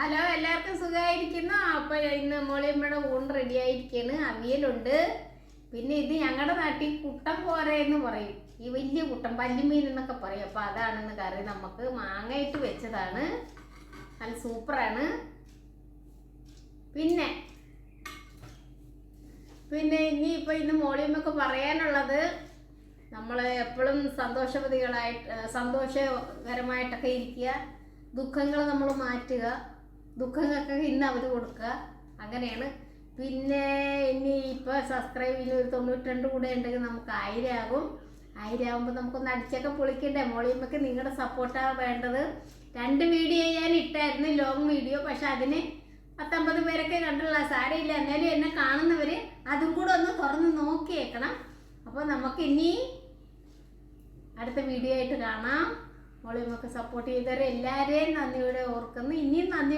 Hello എല്ലാവർക്കും സുഖമായിരിക്കുന്നു. അപ്പൊ ഇന്ന് മോളിയമ്മയുടെ ഊണ് റെഡി ആയിരിക്കുന്നു അവിയലുണ്ട്. പിന്നെ ഇത് ഞങ്ങളുടെ നാട്ടിൽ കുട്ടൻ പോരെന്ന് പറയും. ഈ വലിയ കുട്ടം പല്ലിമീൻ എന്നൊക്കെ പറയും. അപ്പൊ അതാണെന്ന് കറി നമുക്ക് മാങ്ങയിട്ട് വെച്ചതാണ്. നല്ല സൂപ്പറാണ്. പിന്നെ പിന്നെ ഇനി ഇപ്പൊ ഇന്ന് മോളിയമ്മൊക്കെ പറയാനുള്ളത് നമ്മൾ എപ്പോഴും സന്തോഷവതികളായിട്ട് സന്തോഷകരമായിട്ടൊക്കെ ഇരിക്കുക. ദുഃഖങ്ങൾ നമ്മൾ മാറ്റുക. ദുഃഖങ്ങൾക്ക് ഇന്ന് അവധി കൊടുക്കുക. അങ്ങനെയാണ്. പിന്നെ ഇനി ഇപ്പോൾ സബ്സ്ക്രൈബ് ചെയ്യുന്ന ഒരു തൊണ്ണൂറ്റിരണ്ട് കൂടെ ഉണ്ടെങ്കിൽ നമുക്ക് ആയിരം ആകും നമുക്കൊന്ന് അടിച്ചൊക്കെ പൊളിക്കണ്ടേ? മോളിയമ്മക്ക് നിങ്ങളുടെ സപ്പോർട്ടാണ് വേണ്ടത്. രണ്ട് വീഡിയോ ഞാൻ ഇട്ടായിരുന്നു ലോങ് വീഡിയോ പക്ഷെ അതിന് പത്തമ്പത് പേരൊക്കെ കണ്ടുള്ള സാരയില്ല എന്നാലും എന്നെ കാണുന്നവർ അതും കൂടെ ഒന്ന് തുറന്ന് നോക്കിയേക്കണം. അപ്പോൾ നമുക്ക് ഇനി അടുത്ത വീഡിയോ ആയിട്ട് കാണാം. മോളിയമ്മക്ക് സപ്പോർട്ട് ചെയ്തവരെ എല്ലാവരെയും നന്ദിയോടെ ഓർക്കുന്നു. ഇനിയും നന്ദി